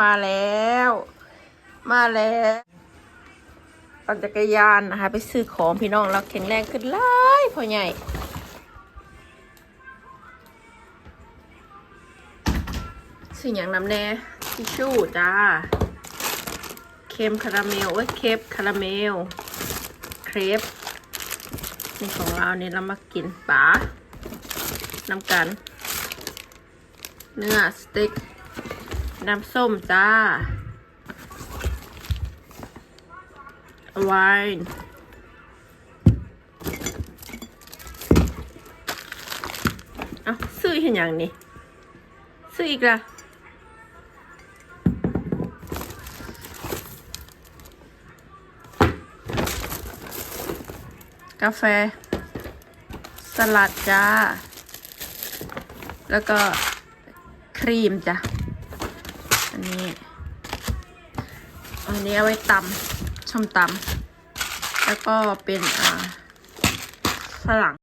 มาแล้ว มาแล้วปั่นจักรยานนะคะ ไปซื้อของพี่น้องเราแข็งแรงขึ้นหลายพ่อใหญ่สิ่งอย่างน้ำแน่ทิชชู่จ้าเค็มคาราเมลเอ้ยเคปคาราเมลเครปนี่ของเราเนี่ยเรามากินป๋าน้ำกัน เนื้อสเต็ก น้ำส้มจ้า ไวน์เอาซื้อเห็นอย่างนี้ ซื้ออีกละกาแฟ สลัดจ้า แล้วก็ครีมจ้ะ นี้ อันนี้เอาไว้ตำชมตำแล้วก็เป็นอ่าฝรั่ง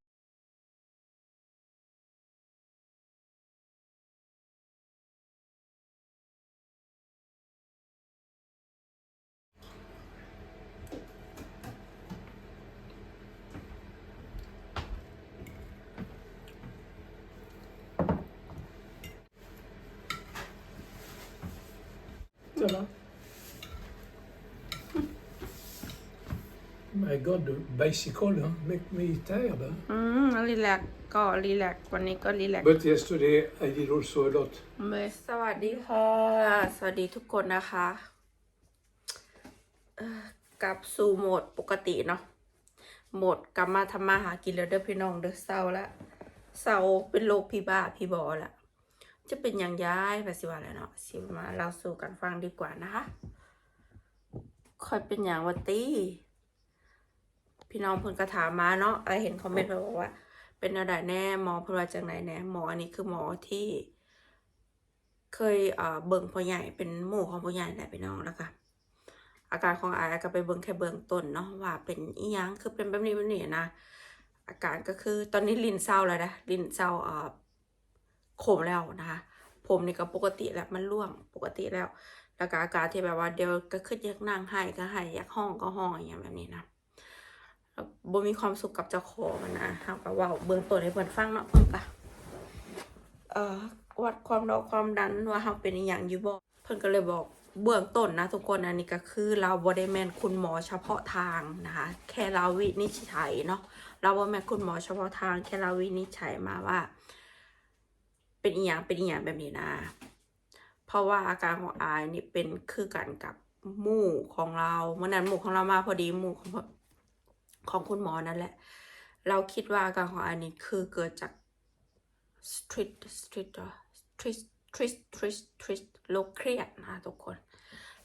God, the bicycle, huh? make me tired. Huh? อืมรีแลกซ์ก็รีแลกซ์วันนี้ก็รีแลกซ์ But yesterday I did also a lot. สวัสดีค่ะสวัสดีทุกคนนะคะเอ่อกลับสู่โหมดปกติเนาะโหมดกลับมาทำมาหากินแล้วเด้อพี่น้องเด้อเศร้าละเศร้าเป็นโรคพี่บ้าพี่บอละจะเป็นอย่างย้ายไปสิว่าแล้วเนาะสิมาเราสู่กันฟังดีกว่านะคะค่อยเป็นอย่างวัตี พี่น้องเพิ่นกระถามมาเนาะไอเห็นคอมเมนต์ไปบอกว่า เป็นอะไรแน่หมอเพิ่นว่าจากไหนแน่หมออันนี้คือหมอที่ เคยเอ่อเบิ่งพ่อใหญ่เป็นหมู่ของพ่อใหญ่แหละพี่น้องแล้วก็อาการของไอายก็ไปเบิ่งแค่เบื้องต้นเนาะว่าเป็นอีหยังคือเป็นแบบนี้แบบนี้นะอาการก็คือตอนนี้ลิ้นเศร้าแล้วนะลิ้นเศร้าเอ่อขมแล้วนะคะผมนี่ก็ปกติแล้วมันร่วงปกติแล้วแล้วก็อาการที่แบบว่าเดี๋ยวก็ขึ้นอยากนั่งให้ก็ให้อยากห้องก็ห้องอย่างนี้แบบนี้นะ บ่มีความสุขกับเจ้าของมันนะเฮาก็เว่าเบื้องต้นให้เพิ่นฟังเนาะเพิ่นก็เอ่อวัดความดันความดันว่าเราเป็นอหย่างอยู่บ่เพิ่นก็เลยบอกเบื้องต้นนะทุกคนอันนี้ก็คือเราบ่ได้แม่นคุณหมอเฉพาะทางนะคะแค่เราวินิจฉัยเนาะเราบ่แมนคุณหมอเฉพาะทางแค่เราวินิจฉัยมาว่า เป็นอีหยังเป็นอีหยังแบบนี้นะ เพราะว่าอาการของอายนี่เป็นคือกันกับหมู่ของเราเมื่อนั้นหมู่ของเรามาพอดีหมู่ของ ของคุณหมอนั่นแหละ เราคิดว่าอาการของอายนี่คือเกิดจาก street street เหรอ street street street street โรคเครียดนะทุกคน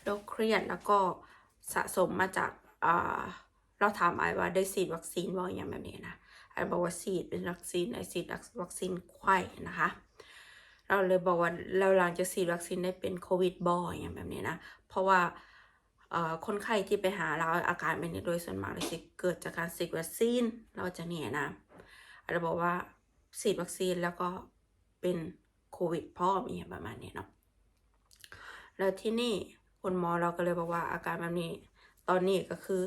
โรคเครียดแล้วก็สะสมมาจากอ่าเราถามไอว่าได้ฉีดวัคซีนบ่อย่างแบบนี้นะไอบอกว่าฉีดเป็นวัคซีนไอฉีดวัคซีนไข้นะคะเราเลยบอกว่าเราหลังจากฉีดวัคซีนได้เป็นโควิดบ่อย่างแบบนี้นะเพราะว่า คนไข้ที่ไปหาเราอาการเป็นนี้โดยส่วนมากเลยสิเกิดจากการฉีดวัคซีนเราจะเนี่ยนะเราบอกว่าฉีดวัคซีนแล้วก็เป็นโควิดพ่อมีประมาณนี้เนาะแล้วที่นี่คุณหมอเราก็เลยบอกว่าอาการแบบนี้ตอนนี้ก็คือ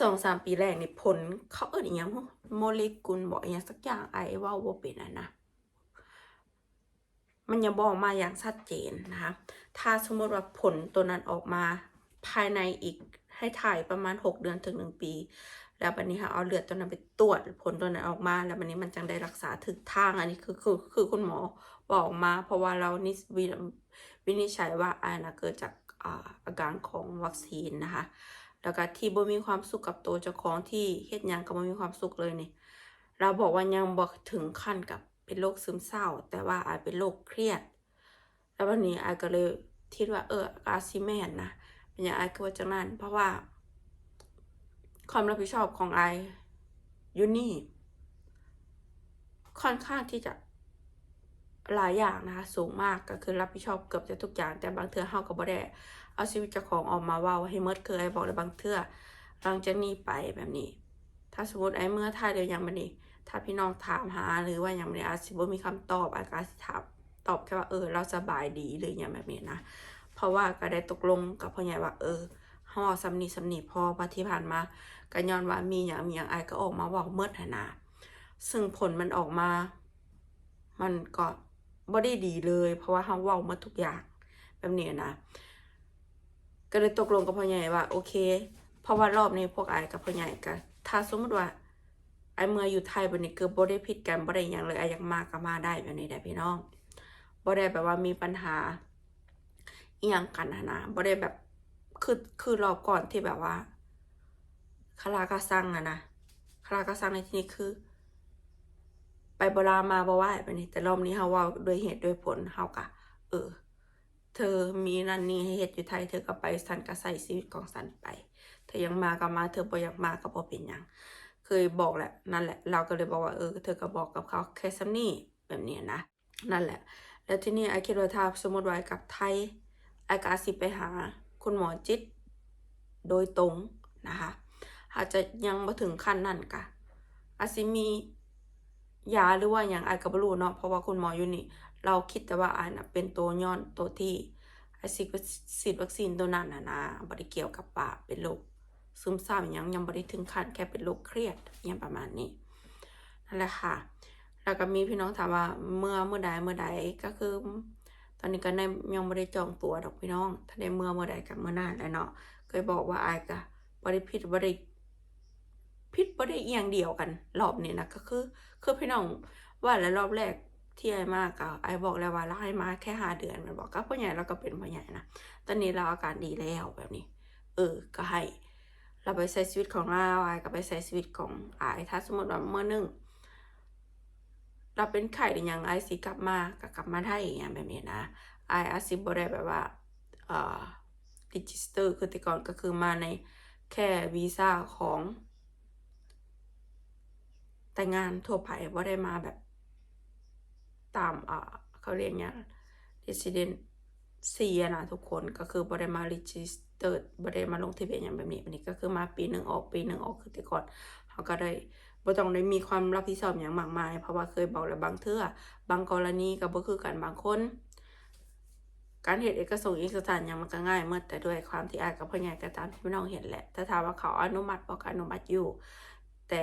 สองสามปีแรกนี่ผลเขาเอิ้อย่างโมเลกุลบอกอย่างสักอย่างไอเว่าบ่เป็นอะนะ มันยังบอกมาอย่างชัดเจนนะคะ ถ้าสมมติว่าผลตัวนั้นออกมาภายในอีกให้ถ่ายประมาณ 6 เดือนถึง 1 ปี แล้วบันนี้ค่ะเอาเลือดตัวนั้นไปตรวจผลตัวนั้นออกมา แล้วบันนี้มันจังได้รักษาถึกทางอันนี้คือคือคือคุณหมอบอกมา เพราะว่าเรานิสวิวินิจฉัยว่าอันนะเกิดจากอาอาการของวัคซีนนะคะ แล้วก็ที่บ่มีความสุขกับตัวเจ้าของที่เฮ็ดยังก็บ่มีความสุขเลยนี่เราบอกว่ายังบอกถึงขั้นกับ เป็นโรคซึมเศร้า แต่ว่าอาจเป็นโรคเครียด แล้ววันนี้อาก็เลยคิดว่าเอออาซิแมนนะเป็นอย่างไอายคือว่าจังนั้น เพราะว่า ความรับผิดชอบของไอยอยู่นี่ ค่อนข้างที่จะหลายอย่างนะคะสูงมากก็คือรับผิดชอบเกือบจะทุกอย่าง แต่บางเทื่อเฮาก็บ่ได้เอาชีวิตเจ้าของออกมาว่าให้หมดคือไอบอกเลยบางเทื่อหลังจากนี้ไปแบบนี้ ถ้าสมมติไอ้เมื่อท่าเดียวยังบันนี้ ถ้าพี่น้องถามหาหรือว่ายังไม่ได้อาจสิบ่มีคำตอบอาจจะสิถามตอบแค่ว่าเออ เราสบายดีหรืออย่างแบบนี้นะ เพราะว่าก็ได้ตกลงกับพ่อใหญ่ว่าเออเฮาเอสำนีสำนีพอว่าที่ผ่านมาก็ย้อนว่ามีอย่างมีอย่างไอายก็ออกมาเว่าเมื่อหนนาซึ่งผลมันออกมา มันก็บ่ได้ดีเลย เพราะว่าเฮาเว้ามาทุกอย่างแบบนี้นะ ก็เลยตกลงกับพ่อใหญ่ว่า โอเค เพราะว่ารอบนี้พวกไอายกับพ่อใหญ่ก็ถ้าสมมติว่า ไอเมื่ออยู่ไทยบันนี้เกือบบ่ได้ผิดกันบ่ได้หยังเลยไออยากมากก็มาได้แบบนี้ได้พี่น้องบ่ได้แบบว่ามีปัญหาอีหยังกันนะนะบ่ได้แบบคือคือรอบก่อนที่แบบว่าคาราคาซังอะนะคาราคาซังในที่นี้คือ ไปบรามาบ่ไหวแบบนี้แต่รอบนี้เฮาว่าด้วยเหตุด้วยผลเฮากะเออ เธอมีนั่นนี่ให้เฮ็ดอยู่ไทยเธอก็ไปสันก็ใส่ชีวิตของสันไป เธอยังมาก็มาเธอบ่อยากมาก็บ่เป็นหยัง เคยบอกแหละนั่นแหละ เราก็เลยบอกว่าเออเธอก็บอกกับเขาแค่ซ้ำนี่แบบนี้นะ นั่นแหละ แล้วที่นี้ไอคิดว่าถ้าสมมติว่าไอ้กับไทยไอกาสิไปหา คุณหมอจิต โดยตรงนะคะอาจจะยังมาถึงขั้นนั่นกะอาจสิมียาหรือว่าอย่างไอก็บ่รู้เนาะเพราะว่าคุณหมออยู่นี่ เราคิดแต่ว่าไอน่ะเป็นตัวย้อนตัวที่ไอฉีดวัคซีนตัวนั้นนะนะบ่ได้เกี่ยวกับป่าเป็นโรค ซึมเศร้าอย่างยังบ่ได้ถึงขั้นแค่เป็นโรคเครียดอย่างประมาณนี้นั่นแหละค่ะ แล้วก็มีพี่น้องถามว่าเมื่อเมื่อใดเมื่อใดก็คือ ตอนนี้ก็ได้ยังไม่ได้จองตั๋วดอกพี่น้อง ถ้าได้เมื่อเมื่อใดกับเมื่อนานแล้วเนาะเคยบอกว่าไอายก็บ่ได้ผิดบ่ได้ผิดบ่ได้เอียงเดียวกัน รอบนี้นะก็คือคือพี่น้องว่าแล้วรอบแรกที่ไอมาก็ไอบอกแล้วว่าเราให้มาแค่ห้าเดือนมันบอกก็พ่อใหญ่เราก็เป็นพ่อใหญ่นะตอนนี้เราอาการดีแล้วแบบนี้ เออก็ให้ เราไปใช้ชีวิตของเราไอ้ก็ไปใช้ชีวิตของไอ้ถ้าสมมติว่าเมื่อหนึ่งเราเป็นไข่หรือยังไอ้สิกลับมาก็กลับมาได้อย่างเงี้ยแบบนี้นะไอ้อาสิบได้แบบว่าเอ่อดิจิสเตอร์คือแต่ก่อนก็คือมาในแค่วีซ่าของแต่งงานทั่วไปบ่าได้มาแบบตามอ่าเขาเรียกเนี้ย resident ซีนะทุกคนก็คือบริมาดิจิต register บริมาลงทะเบียนอย่างแบบนี้อันนี้ก็คือมาปีหนึ่งออกปีหนึ่งออกคือแต่ก่อนเขาก็ได้บ่ต้องได้มีความรับผิดชอบอย่างมากมาย เพราะว่าเคยบอกแล้วบางเทื่อบางกรณีก็บ่คือกันบางคน การเฮ็ดเอกสารเอกสารหยังมันก็ง่ายเมื่อแต่ด้วยความที่อายกับพ่อใหญ่ก็ตามที่พี่น้องเห็นแหละแต่ถามว่าเขาอนุมัติบ่ก็อนุมัติอยู่ แต่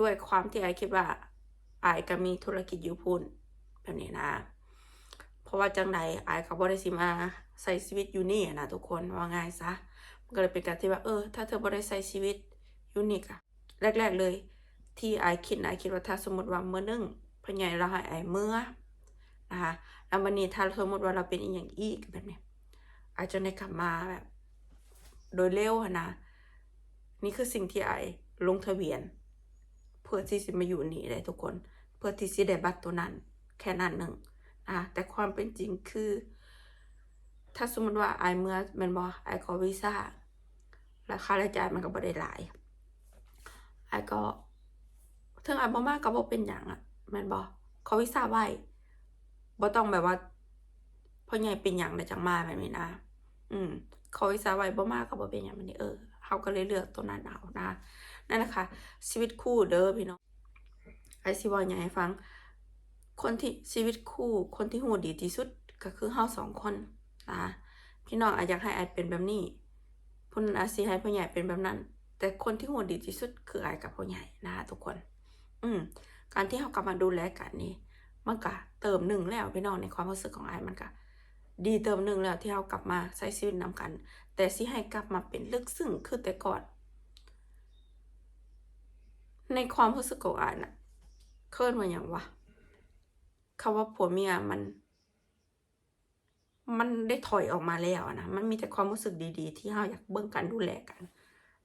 ด้วยความที่ไอคิดว่าอายก็มีธุรกิจอยู่พุ่นแบบนี้นะ เพราะว่าจังใดไอเขาบ่ได้สิมา ใส่ชีวิตอยู่นี่อะนะทุกคนว่าง่ายซะมันก็เลยเป็นการที่ว่าเออ ถ้าเธอบ่ได้ใส่ชีวิตยูนี่กะแรก ๆ เลย ที่ไอคิดนะอคิดว่าถ้าสมมติว่าเมื่อนึงพ่อใหญ่เราให้อเมื่อนะคะแล้ววันนี้ถ้าสมมติว่าเราเป็นอีหยังอีกแบบนี้อายจะได้กลับมาแบบ โดยเร็วนะนี่คือสิ่งที่ไอลงทะเบียน เพื่อที่จะมาอยู่นี่เลยทุกคน เพื่อที่จะได้บัตรตัวนั้น แค่นั้นหนึ่งอะแต่ความเป็นจริงคือ ถ้าสมมติว่าไอเมื่อแมันบอไอขอวีซ่าราคาใช้จ่ายมันก็บ่ได้หลายไอก็ถึงไอบ่มากก็บ่เป็นอย่างอะแมันบอขอวีซ่าไว้บ่ต้องแบบว่าพ่อใหญ่เป็นอย่างแล้จังมาแบบนี้นะ อืมขอวีซ่าไว้บ่มากก็บ่เป็นอย่างแบบนี้เออเฮาก็เลยเลือกตัวนั้นเอานะนั่นแหละค่ะชีวิตคู่เด้อพี่น้องไอสิเว่าหยังให้ฟัง คนที่ชีวิตคู่คนที่หูดีที่สุดก็คือเฮาสองคน นะพี่น้องอาจอยากให้อายเป็นแบบนี้พุ่นอาจสิให้พ่อใหญ่เป็นแบบนั้น แต่คนที่หูดีที่สุดคืออายกับพ่อใหญ่นะคะทุกคน อืมการที่เฮากลับมาดูแลกันนี่มันก็เติมหนึ่งแล้วพี่น้องในความรู้สึกของอายมันก็ดีเติมหนึ่งแล้วที่เฮากลับมาใช้ชีวิตนำกัน แต่สิให้กลับมาเป็นลึกซึ้งคือแต่ก่อน ในความรู้สึกของอายน่ะ เคินว่าหยังวะคำว่าผัวเมียมัน มันได้ถอยออกมาแล้วนะมันมีแต่ความรู้สึกดีๆ ที่เราอยากเบิ่งกันดูแลกัน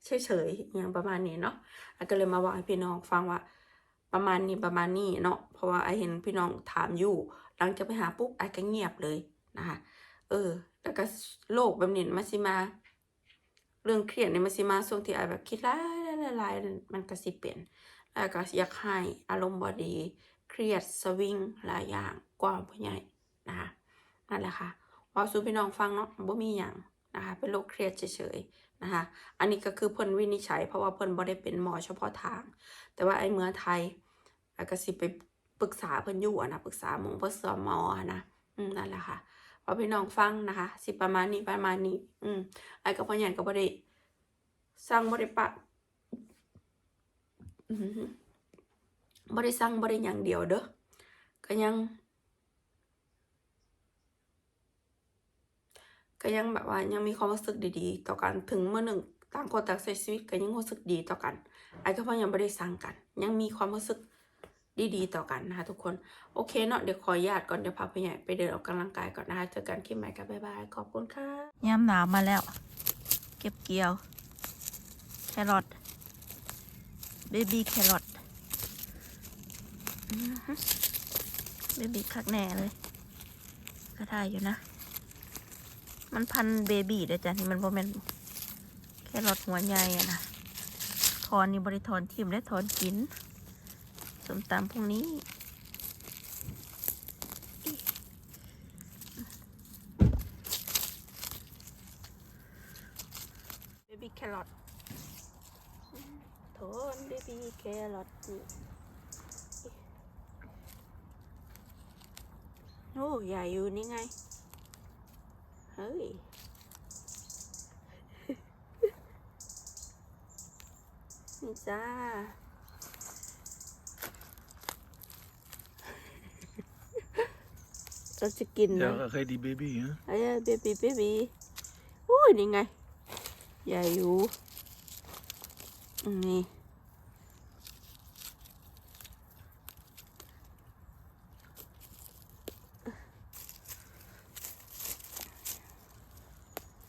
เฉยๆอย่างประมาณนี้เนาะอาก็เลยมาบอกให้พี่น้องฟังว่าประมาณนี้ประมาณนี้เนาะเพราะว่าไอเห็นพี่น้องถามอยู่ หลังจากไปหาปุ๊บไอก็เงียบเลยนะคะเออ แล้วก็โลกแบบนี้มันสิมา เรื่องเครียดเนี่ยมันสิมาช่วงที่ไอแบบคิดหลายหลายๆมันก็สิเปลี่ยนแล้วก็อยากให้อารมณ์บอดี เครียดสวิงหลายอย่างกว่าผู้ใหญ่นะคะนั่นแหละค่ะ เว่าสู่พี่น้องฟังเนาะบ่มีหยังนะคะเป็นโรคเครียดเฉยๆนะคะอันนี้ก็คือเพิ่นวินิจฉัย เพราะว่าเพิ่นบ่ได้เป็นหมอเฉพาะทาง แต่ว่าไอ้เมื่อไทยไอ้ก็สิไปปรึกษาเพิ่นอยู่อะนะปรึกษาหมงปรึกษาหมออะนะอืมนั่นแหละค่ะพอพี่น้องฟังนะคะ สิประมาณนี้ประมาณนี้ อืมไอ้กับพ่อใหญ่ก็บ่ได้สร้างบ่ได้ปะอืมบ่ได้สร้างบ่ได้อย่างเดียวเด้อก็ยัง ก็ยังแบบว่ายังมีความรู้สึกดีๆ ต่อกันถึงเมื่อหนึ่งต่างคนต่างใช้ชีวิตก็ยังรู้สึกดีต่อกันไอ้ก็เพราะยังไม่ได้สั่งกัน ยังมีความรู้สึกดีๆ ต่อกันนะคะทุกคนโอเคเนาะเดี๋ยวขออนุญาตก่อนเดี๋ยวพาไปใหญ่ไปเดินออกกำลังกายก่อนนะคะเจอกันคลิปใหม่กันบ๊ายบายขอบคุณค่ะยามหนาวมาแล้ว เก็บเกี่ยวแครอทเบบี้แครอทเบบี้คักแน่เลย ก็ได้อยู่นะ มันพันเบบี้ด้อจ้ะนี่มันโมเมนแค่รอดหัวใหญ่อะนะถอนนี่บริถอนทิมและถอนกินสมตำพรุ่งนี้เบบี้แครอทถอนเบบี้แครอทนี่โอ้ใหญ่อยู่นี่ไง เฮ้ยนี่จ้าเราจะกินนะ Ja, ready baby, hein? เอ้ยเบบีเบบีอุ้ยนี่ไง ใหญ่อยู่อืมนี่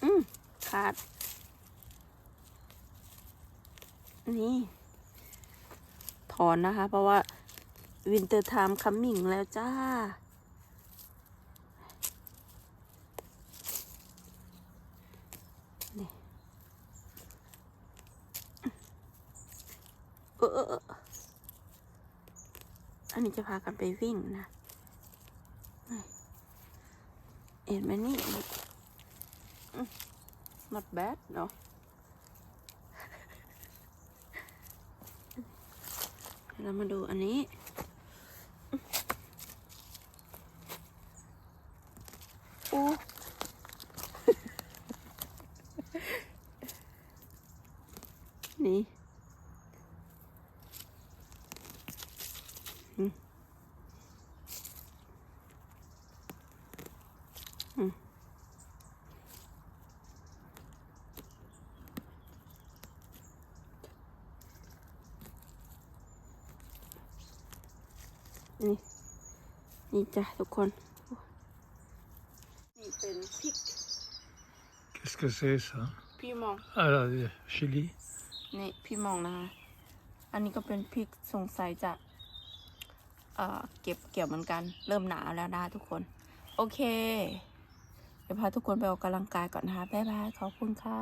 อืม ขาด นี่ ถอนนะคะ เพราะว่าวินเตอร์ไทม์คัมมิ่งแล้วจ้า นี่เอออันนี้จะพากันไปวิ่งนะเห็นไหมนี่ not bad เนาะเรามาดูอันนี้ โอ้ นี่อืมอืม นี่ นี่จ้ะทุกคน นี่เป็นพริก Qu'est-ce que c'est ça พี่มอง Ah là, euh, chili. นี่พี่มองนะคะอันนี้ก็เป็นพริกสงสัยจะ เอ่อ เก็บเกี่ยวเหมือนกัน เริ่มหนาวแล้วนะทุกคน โอเค เดี๋ยวพาทุกคนไปออกกำลังกายก่อนนะคะบ๊ายบาย ขอบคุณค่ะ